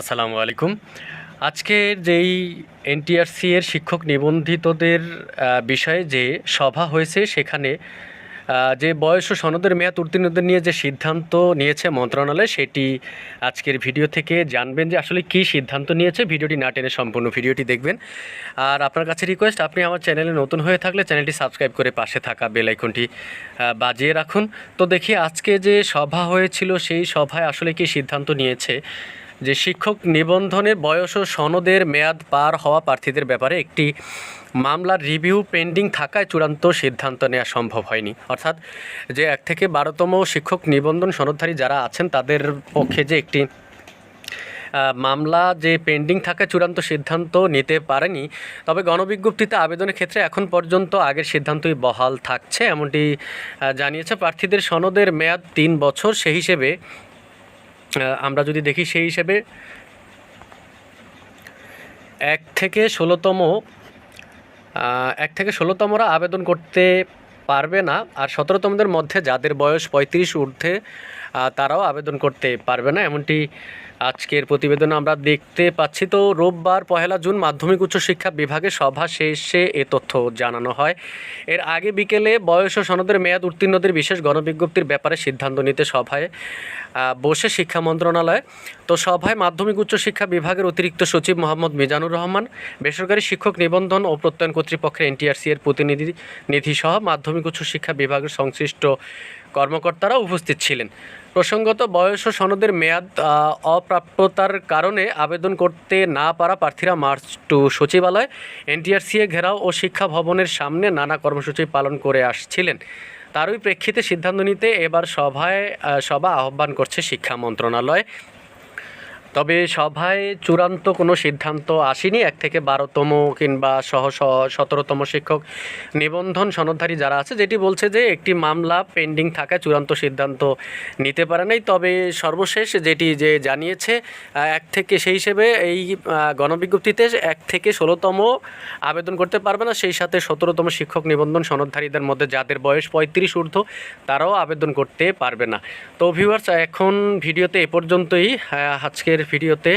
আসসালামু আলাইকুম। আজকের যেই এনটিআরসি এর শিক্ষক নিবন্ধিতদের বিষয়ে যে সভা হয়েছে, সেখানে যে বয়স ও সনদের মেয়াদ উত্তীর্ণদের নিয়ে যে সিদ্ধান্ত নিয়েছে মন্ত্রণালয়, সেটি আজকের ভিডিও থেকে জানবেন যে আসলে কী সিদ্ধান্ত নিয়েছে। ভিডিওটি না টেনে সম্পূর্ণ ভিডিওটি দেখবেন। আর আপনার কাছে রিকোয়েস্ট আপনি আমার চ্যানেলে নতুন হয়ে থাকলে চ্যানেলটি সাবস্ক্রাইব করে পাশে থাকা বেল আইকনটি বাজিয়ে রাখুন। তো দেখি আজকে যে সভা হয়েছিল, সেই সভায় আসলে কী সিদ্ধান্ত নিয়েছে? যে শিক্ষক নিবন্ধনের বয়স ও সনদের মেয়াদ পার হওয়া প্রার্থীদের ব্যাপারে একটি মামলার রিভিউ পেন্ডিং থাকায় চূড়ান্ত সিদ্ধান্ত নেওয়া সম্ভব হয়নি। অর্থাৎ যে এক থেকে বারোতম শিক্ষক নিবন্ধন সনদধারী যারা আছেন, তাদের পক্ষে যে একটি মামলা যে পেন্ডিং থাকা চূড়ান্ত সিদ্ধান্ত নিতে পারেনি, তবে গণবিজ্ঞপ্তিতে আবেদনের ক্ষেত্রে এখন পর্যন্ত আগের সিদ্ধান্তই বহাল থাকছে, এমনটি জানিয়েছে প্রার্থীদের সনদের মেয়াদ তিন বছর। সেই হিসেবে আমরা যদি দেখি সেই হিসেবে এক থেকে ষোলোতম এক থেকে ষোলোতমরা আবেদন করতে পারবে না, আর সতেরোতমদের মধ্যে যাদের বয়স পঁয়ত্রিশ ঊর্ধ্বে তারাও আবেদন করতে পারবে না, এমনটি আজকের প্রতিবেদনে আমরা দেখতে পাচ্ছি। তো রোববার পহেলা জুন মাধ্যমিক উচ্চশিক্ষা বিভাগে সভা শেষে এ তথ্য জানানো হয়। এর আগে বিকেলে বয়স ও সনদের মেয়াদ উত্তীর্ণদের বিশেষ গণবিজ্ঞপ্তির ব্যাপারে সিদ্ধান্ত নিতে সভায় বসে শিক্ষা মন্ত্রণালয়। তো সভায় মাধ্যমিক উচ্চশিক্ষা বিভাগের অতিরিক্ত সচিব মোহাম্মদ মিজানুর রহমান, বেসরকারি শিক্ষক নিবন্ধন ও প্রত্যয়ন কর্তৃপক্ষের এনটিআরসি এর প্রতিনিধি নিধি সহ মাধ্যমিক উচ্চশিক্ষা বিভাগের সংশ্লিষ্ট কর্মকর্তারা উপস্থিত ছিলেন। প্রসঙ্গত বয়স ও সনদের মেয়াদ অপ্রাপ্যতার কারণে আবেদন করতে না পারা প্রার্থীরা মার্চ টু সচিবালয় এনটিআরসিএ ঘেরাও ও শিক্ষা ভবনের সামনে নানা কর্মসূচি পালন করে আসছিলেন। তারই প্রেক্ষিতে সিদ্ধান্ত নিতে এবার সভায় সভা আহ্বান করছে শিক্ষা মন্ত্রণালয়। তবে সভায় চূড়ান্ত কোনো সিদ্ধান্ত আসেনি। এক থেকে বারোতম কিংবা সহ সতেরোতম শিক্ষক নিবন্ধন সনদধারী যারা আছে, যেটি বলছে যে একটি মামলা পেন্ডিং থাকায় চূড়ান্ত সিদ্ধান্ত নিতে পারে নাই। তবে সর্বশেষ যেটি যে জানিয়েছে এক থেকে সেই হিসেবে এই গণবিজ্ঞপ্তিতে এক থেকে ষোলোতম আবেদন করতে পারবে না। সেই সাথে সতেরোতম শিক্ষক নিবন্ধন সনদধারীদের মধ্যে যাদের বয়স পঁয়ত্রিশ ঊর্ধ্ব, তারাও আবেদন করতে পারবে না। তো ভিউয়ার্স এখন ভিডিওতে এ পর্যন্তই। আজকের ভিডিওতে